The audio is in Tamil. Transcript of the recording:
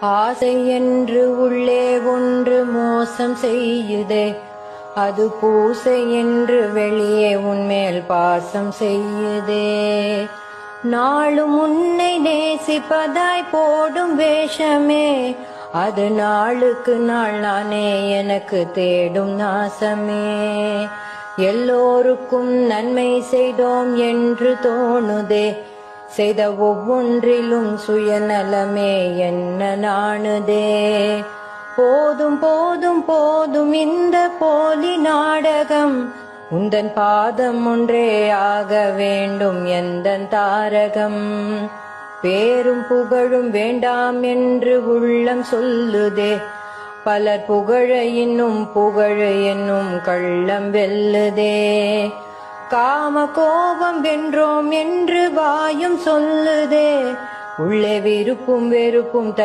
ஆசை என்று உள்ளே ஒன்று மோசம் செய்யுதே. அது பூசை என்று வெளியே உன்மேல் பாசம் செய்யுதே. நாளும் உன்னை நேசிப்பதாய் போடும் வேஷமே. அது நாளுக்கு நாள் நானே எனக்கு தேடும் நாசமே. எல்லோருக்கும் நன்மை செய்தோம் என்று தோணுதே. செய்த ஒவ்வொன்றிலும் சுயநலமே என்ன நாணுதே. போதும் போதும் போதும் இந்த போலி நாடகம். உந்தன் பாதம் ஒன்றே ஆக வேண்டும் எந்த தாரகம். பேரும் புகழும் வேண்டாம் என்று உள்ளம் சொல்லுதே. பலர் புகழ இன்னும் புகழ என்னும் கள்ளம் வெல்லுதே. காம கோபம் வென்றோம் என்று வாயும் சொல்லுதே. உள்ளே விருப்பும் வெறுப்பும் த